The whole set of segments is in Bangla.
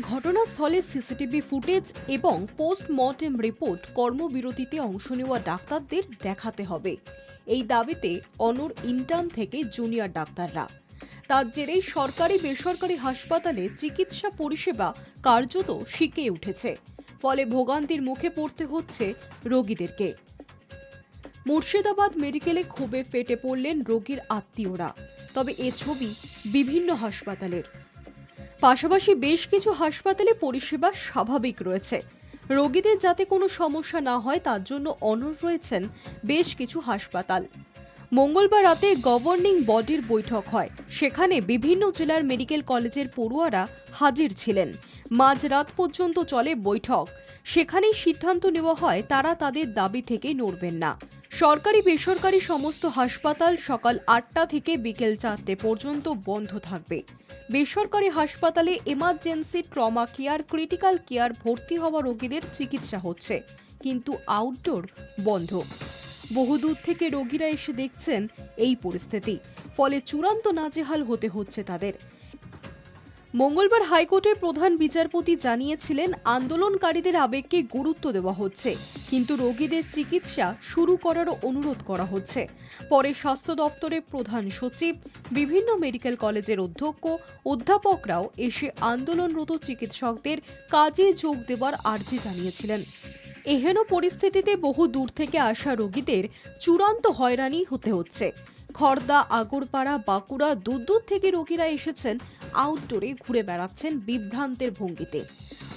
ঘটনাস্থলে সিসিটিভি ফুটেজ এবং পোস্টমর্টেম রিপোর্ট কর্মবিরতিতে অংশ নেওয়া ডাক্তারদের দেখাতে হবে। এই দাবিতে অনর ইন্টার্ন থেকে জুনিয়র ডাক্তাররা। তার জেরেই সরকারি বেসরকারি হাসপাতালে চিকিৎসা পরিষেবা কার্যত শিকে উঠেছে। ফলে ভোগান্তির মুখে পড়তে হচ্ছে রোগীদেরকে। মুর্শিদাবাদ মেডিকেলে ক্ষোভে ফেটে পড়লেন রোগীর আত্মীয়রা। তবে এ ছবি বিভিন্ন হাসপাতালের। পাশাপাশি বেশ কিছু হাসপাতালে পরিষেবা স্বাভাবিক রয়েছে। রোগীদের যাতে কোনো সমস্যা না হয়, তার জন্য অনড় রয়েছেন বেশ কিছু হাসপাতাল। মঙ্গলবার রাতে গভর্নিং বডির বৈঠক হয়। সেখানে বিভিন্ন জেলার মেডিকেল কলেজের পড়ুয়ারা হাজির ছিলেন। মাঝরাত পর্যন্ত চলে বৈঠক। সেখানেই সিদ্ধান্ত নেওয়া হয়, তারা তাদের দাবি থেকে নড়বেন না। সরকারি বেসরকারি সমস্ত হাসপাতাল সকাল আটটা থেকে বিকেল চারটে পর্যন্ত বন্ধ থাকবে। বেসরকারি হাসপাতালে emergency trauma care, critical care ভর্তি হওয়া রোগীদের চিকিৎসা হচ্ছে। কিন্তু আউটডোর বন্ধ। বহুদূর থেকে রোগীরা এসে দেখছেন এই পরিস্থিতি। ফলে চূড়ান্ত নাজেহাল হতে হচ্ছে তাদের। মঙ্গলবার হাইকোর্টের প্রধান বিচারপতি জানিয়েছিলেন, আন্দোলনকারীদের আবেগকে গুরুত্ব দেওয়া হচ্ছে। কিন্তু রোগীদের চিকিৎসা শুরু করারও অনুরোধ করা হচ্ছে। পরে স্বাস্থ্য দপ্তরের প্রধান সচিব, বিভিন্ন মেডিকেল কলেজের অধ্যক্ষ, অধ্যাপকরাও এসে আন্দোলনরত চিকিৎসকদের কাজে যোগ দেওয়ার আর্জি জানিয়েছিলেন। এহেন পরিস্থিতিতে বহু দূর থেকে আসা রোগীদের চূড়ান্ত হয়রানি হতে হচ্ছে। খড়দা আগরপাড়া, বাঁকুড়া দূর দূর থেকে রোগীরা এসেছেন আউটডোরে ঘুরে বেড়াচ্ছেন বিভ্রান্তের ভঙ্গিতে।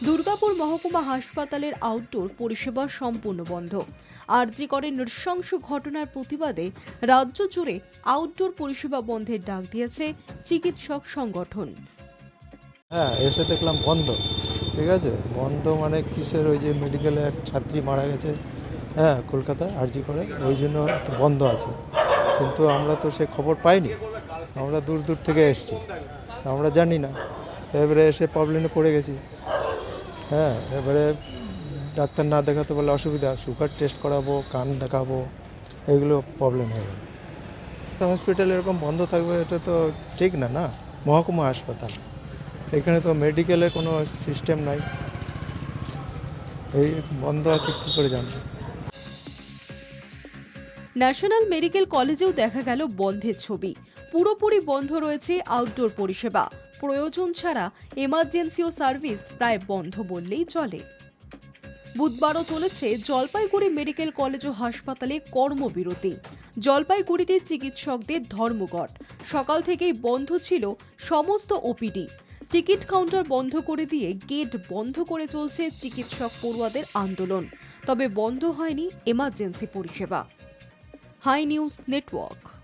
দুর্গাপুর মহকুমা হাসপাতালের আউটডোর পরিষেবা সম্পূর্ণ বন্ধ। আরজি করে নৃশংস ঘটনার প্রতিবাদে রাজ্য জুড়ে আউটডোর পরিষেবা বন্ধের ডাক দিয়েছে চিকিৎসক সংগঠন। হ্যাঁ এসে দেখলাম বন্ধ। ঠিক আছে? বন্ধ মানে কিসের? ওই যে মেডিকেলে এক ছাত্রী মারা গেছে হ্যাঁ কলকাতায় আরজি করে, ওই জন্য বন্ধ আছে। কিন্তু আমরা তো সে খবর পাইনি। আমরা দূর দূর থেকে এসেছি। আমরা জানি না। এবারে এসে প্রবলেমে পড়ে গেছি। হ্যাঁ এবারে ডাক্তার না দেখাতে পারলে অসুবিধা। সুগার টেস্ট করাবো, কান দেখাবো, এগুলো প্রবলেম হয়ে গেল। হসপিটাল এরকম বন্ধ থাকবে, এটা তো ঠিক না না? মহকুমা হাসপাতাল। এখানে তো মেডিকেলের কোনো সিস্টেম নাই। এই বন্ধ আছে, কী করে জানব? ন্যাশনাল মেডিকেল কলেজেও দেখা গেল বন্ধের ছবি। পুরোপুরি বন্ধ রয়েছে আউটডোর পরিষেবা। প্রয়োজন ছাড়া এমার্জেন্সি ও সার্ভিস প্রায় বন্ধ বললেই চলে। বুধবারও চলেছে জলপাইগুড়ি মেডিকেল কলেজ ও হাসপাতালে কর্মবিরতি। জলপাইগুড়িতে চিকিৎসকদের ধর্মঘট। সকাল থেকেই বন্ধ ছিল সমস্ত ওপিডি টিকিট কাউন্টার বন্ধ করে দিয়ে গেট বন্ধ করে চলছে চিকিৎসক পড়ুয়াদের আন্দোলন। তবে বন্ধ হয়নি এমার্জেন্সি পরিষেবা। Hi news network.